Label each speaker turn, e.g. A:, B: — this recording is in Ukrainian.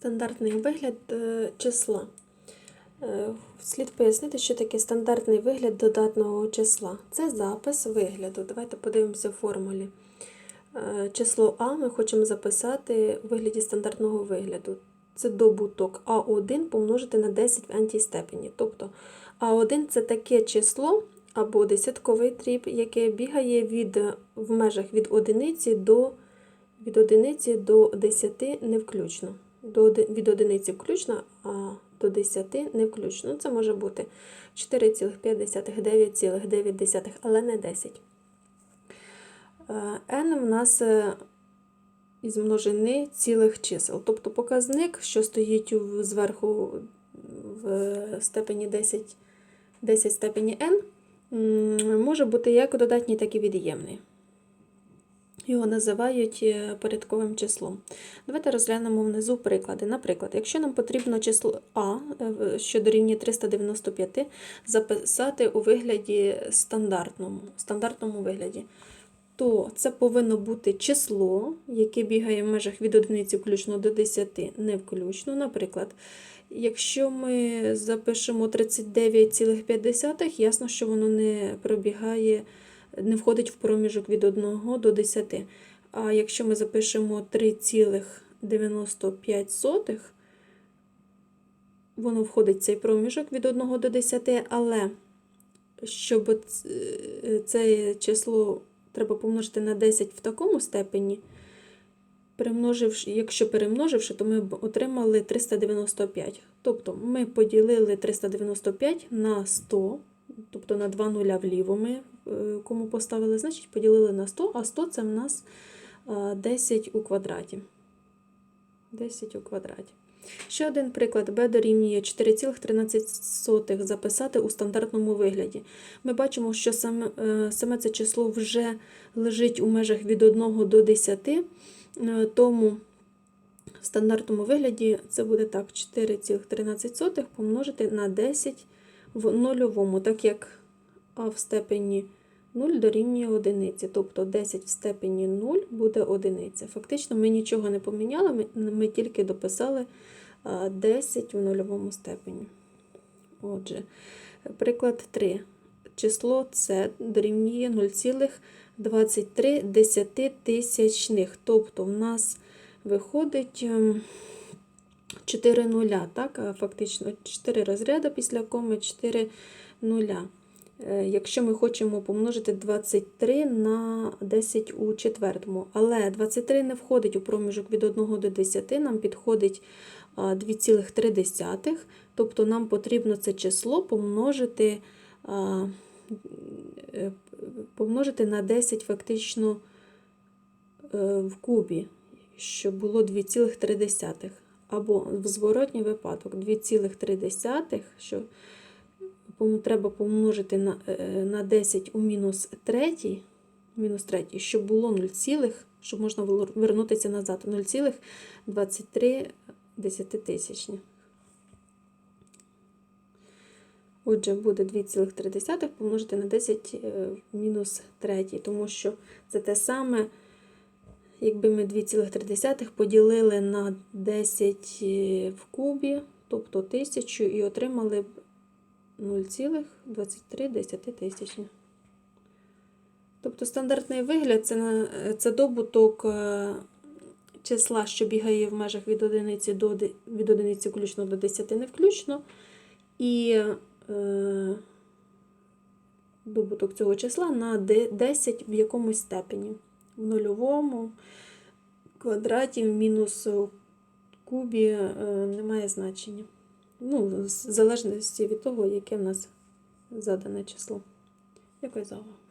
A: Стандартний вигляд е, числа. Е, Слід пояснити, що таке стандартний вигляд додатного числа. Це запис вигляду. Давайте подивимося в формулі. Е, Число А ми хочемо записати у вигляді стандартного вигляду. Це добуток А1 помножити на 10 в антістепені. Тобто А1 це таке число або десятковий дріб, яке бігає від, в межах від одиниці до від одиниці до 10 не включно. Від одиниці включно, а до 10 не включно. Ну, Це може бути 4,5, 9,9, але не 10. Е, n в нас е, із множини цілих чисел. Тобто показник, що стоїть зверху в степені 10, 10 степені n, може бути як додатній, так і від'ємний. Його називають е, порядковим числом. Давайте розглянемо внизу приклади. Наприклад, якщо нам потрібно число А, е, що дорівнює 395, записати у вигляді стандартному, стандартному вигляді, то це повинно бути число, яке бігає в межах від одиниці включно до 10 не включно. Наприклад, якщо ми запишемо 39,5, ясно, що воно не пробігає не входить в проміжок від 1 до 10. А якщо ми запишемо 3,95, воно входить в цей проміжок від 1 до 10, але щоб це число треба помножити на 10 в такому степені, перемноживши, якщо перемноживши, то ми б отримали 395. Тобто ми поділили 395 на 100, тобто на 2 нуля вліво ми кому поставили, значить поділили на 100, а 100 це в нас е, 10 у квадраті. 10 у квадраті. Ще один приклад b дорівнює 4,13 записати у стандартному вигляді. Ми бачимо, що саме, е, саме це число вже лежить у межах від 1 до 10, е, тому в стандартному вигляді це буде так: 4,13 помножити на 10 в нульовому, так як в степені 0 дорівнює одиниці, тобто 10 в степені 0 буде одиниця. Фактично ми нічого не поміняли, ми, тільки дописали 10 в нульовому степені. Отже, приклад 3. Число С дорівнює 0,23 десятитисячних. Тобто в нас виходить ем, 4 нуля, так? Фактично 4 розряди після коми 4 нуля. Е, Якщо ми хочемо помножити 23 на 10 у четвертому, але 23 не входить у проміжок від 1 до 10, нам підходить 2,3, тобто нам потрібно це число помножити, е, помножити на 10 фактично е, в кубі, щоб було 2,3. Або в зворотній випадок 2,3, що треба помножити на, е, на 10 у мінус 3, мінус 3, щоб було 0, щоб можна було вернутися назад. 0,23 десятитисячні. Отже, буде 2,3 помножити на 10 е, в мінус 3, тому що це те саме, якби ми 2,3 поділили на 10 в кубі, тобто 1000, і отримали б 0,23. Тобто стандартний вигляд це, це добуток е, числа, що бігає в межах від одиниці до від одиниці включно до 10 не включно. І е, добуток цього числа на 10 в якомусь степені. В нульовому, квадраті, в мінус кубі е, немає значення. Ну, в залежності від того, яке в нас задане число. Дякую за увагу.